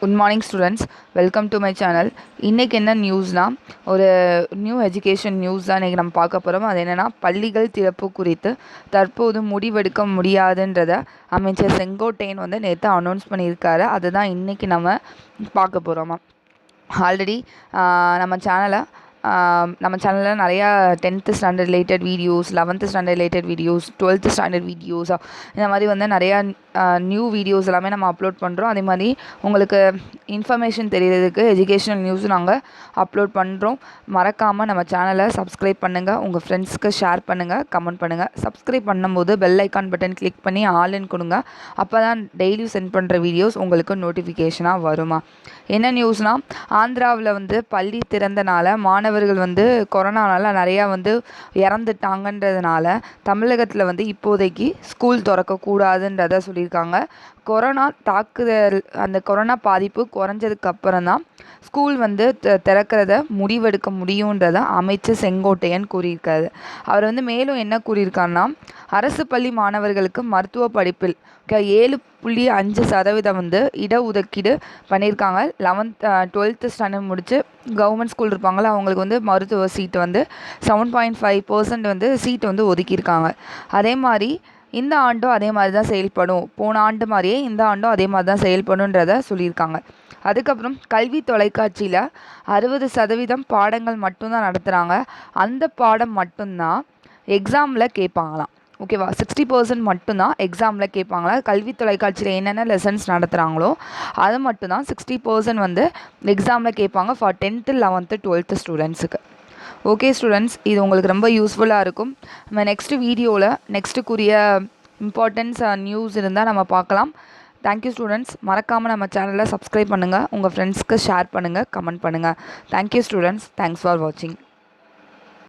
Good morning students welcome to my channel இன்றைக்கி என்ன நியூஸ்னால் ஒரு நியூ எஜுகேஷன் நியூஸ் தான் இன்றைக்கி நம்ம பார்க்க போகிறோம் அது என்னென்னா பள்ளிகள் திறப்பு குறித்து தற்போது முடிவெடுக்க முடியாதுன்றதை அமைச்சர் செங்கோட்டையன் வந்து நேற்று அனௌன்ஸ் பண்ணியிருக்காரு. அதுதான் இன்றைக்கி நம்ம பார்க்க போகிறோமா ஆல்ரெடி நம்ம சேனலை நம்ம சேனலில் நிறையா tenth standard related videos eleventh standard related videos twelfth standard videos இந்த மாதிரி வந்து நிறையா நியூ வீடியோஸ் எல்லாமே நம்ம அப்லோட் பண்ணுறோம் அதே மாதிரி உங்களுக்கு இன்ஃபர்மேஷன் தெரியறதுக்கு எஜுகேஷனல் நியூஸும் நாங்கள் அப்லோட் பண்ணுறோம் மறக்காமல் நம்ம சேனலை சப்ஸ்கிரைப் பண்ணுங்கள் உங்கள் ஃப்ரெண்ட்ஸ்க்கு ஷேர் பண்ணுங்கள் கமெண்ட் பண்ணுங்கள் சப்ஸ்கிரைப் பண்ணும்போது பெல் ஐக்கான் பட்டன் கிளிக் பண்ணி ஆன்லைன் கொடுங்க. அப்போ தான் டெய்லியும் சென்ட் பண்ணுற வீடியோஸ் உங்களுக்கு நோட்டிஃபிகேஷனாக வருமா? என்ன நியூஸ்னால் ஆந்திராவில் வந்து பள்ளி திறந்தனால மாணவர்கள் வந்து கொரோனானால நிறையா வந்து இறந்துட்டாங்கன்றதுனால தமிழகத்தில் வந்து இப்போதைக்கு ஸ்கூல் திறக்கக்கூடாதுன்றத சொல்லியிருக்காங்க. கொரோனா தாக்குதல் அந்த கொரோனா பாதிப்பு குறைஞ்சதுக்கு அப்புறம் தான் ஸ்கூல் வந்து த திறக்கிறத முடிவெடுக்க முடியுன்றத அமைச்சர் செங்கோட்டையன் கூறியிருக்காரு. அவர் வந்து மேலும் என்ன கூறியிருக்காருன்னா அரசு பள்ளி மாணவர்களுக்கு மருத்துவ படிப்பில் ஏழு புள்ளி அஞ்சு சதவீதம் வந்து இடஒதுக்கீடு பண்ணியிருக்காங்க. லெவன்த் டுவெல்த்து ஸ்டாண்டர்ட் முடித்து கவர்மெண்ட் ஸ்கூல் இருப்பாங்களா அவங்களுக்கு வந்து மருத்துவ சீட்டு வந்து செவன் பாயிண்ட் ஃபைவ் பர்சன்ட் வந்து சீட்டு வந்து ஒதுக்கியிருக்காங்க. அதே மாதிரி இந்த ஆண்டும் அதே மாதிரி தான் செயல்படும். போன ஆண்டு மாதிரியே இந்த ஆண்டும் அதே மாதிரி தான் செயல்படுன்றத சொல்லியிருக்காங்க. அதுக்கப்புறம் கல்வி தொலைக்காட்சியில் அறுபது சதவீதம் பாடங்கள் மட்டும்தான் நடத்துகிறாங்க அந்த பாடம் மட்டும்தான் எக்ஸாமில் கேட்பாங்களாம். ஓகேவா சிக்ஸ்டி பர்சன்ட் மட்டும்தான் எக்ஸாமில் கேட்பாங்களா கல்வி தொலைக்காட்சியில் என்னென்ன லெசன்ஸ் நடத்துகிறாங்களோ அது மட்டும்தான் சிக்ஸ்டி பர்சன்ட் வந்து எக்ஸாமில் கேட்பாங்க ஃபார் டென்த்து லெவன்த்து டுவெல்த்து ஸ்டூடெண்ட்ஸுக்கு ஓகே ஸ்டூடெண்ட்ஸ் இது உங்களுக்கு ரொம்ப யூஸ்ஃபுல்லாக இருக்கும். நம்ம நெக்ஸ்ட்டு வீடியோவில் நெக்ஸ்ட்டுக்குரிய இம்பார்ட்டன்ஸ் நியூஸ் இருந்தால் நம்ம பார்க்கலாம். தேங்க்யூ ஸ்டூடெண்ட்ஸ் மறக்காமல் நம்ம சேனலை சப்ஸ்கிரைப் பண்ணுங்கள் உங்கள் ஃப்ரெண்ட்ஸ்க்கு ஷேர் பண்ணுங்கள் கமெண்ட் பண்ணுங்கள் தேங்க்யூ ஸ்டூடெண்ட்ஸ் தேங்க்ஸ் ஃபார் வாட்சிங்